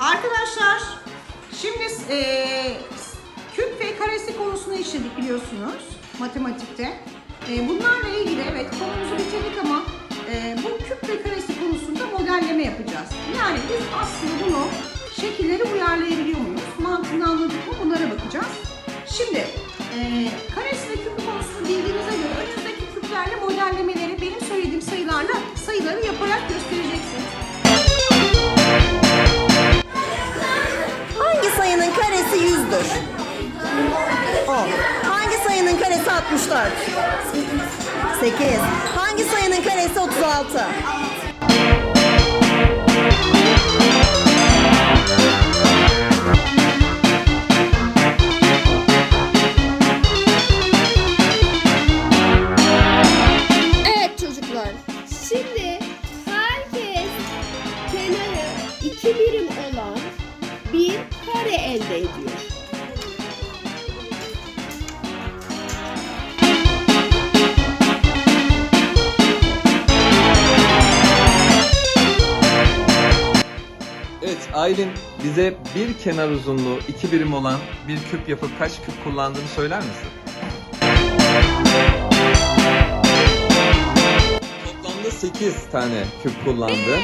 Arkadaşlar şimdi e, küp ve karesi konusunu işledik biliyorsunuz matematikte. E, bunlarla ilgili evet konumuzu bitirdik ama e, bu küp ve karesi konusunda modelleme yapacağız. Yani biz aslında bunu şekilleri uyarlayabiliyor muyuz? Mantığını anladık mı bunlara bakacağız. Şimdi e, 64? 8. Hangi sayının karesi 36? Evet çocuklar. Şimdi herkes kenarı iki birim olan bir kare elde ediyor. Evet Aylin bize bir kenar uzunluğu iki birim olan bir küp yapıp kaç küp kullandığını söyler misin? Toplamda 8 tane küp kullandı.